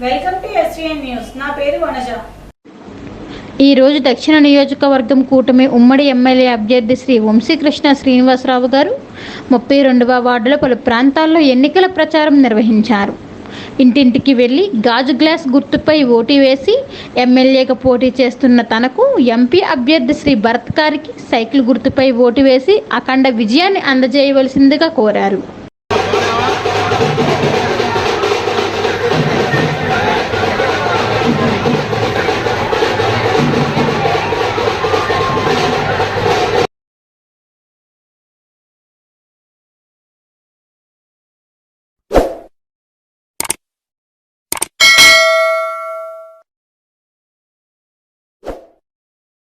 Welcome to SVN news. నా పేరు వనజ. ఈ రోజు దక్షిణ నియోజకవర్గం కూటమి ఉమ్మడి ఎమ్మెల్యే అభ్యర్థి శ్రీ వంశీకృష్ణ శ్రీనివాసరావు గారు ముప్పై రెండవ వార్డులో పలు ప్రాంతాల్లో ఎన్నికల ప్రచారం నిర్వహించారు. ఇంటింటికి వెళ్ళి గాజు గ్లాస్ గుర్తుపై ఓటు వేసి ఎమ్మెల్యేగా పోటీ చేస్తున్న తనకు ఎంపీ అభ్యర్థి శ్రీ భరత్ గారికి సైకిల్ గుర్తుపై ఓటు వేసి అఖండ విజయాన్ని అందజేయవలసిందిగా కోరారు.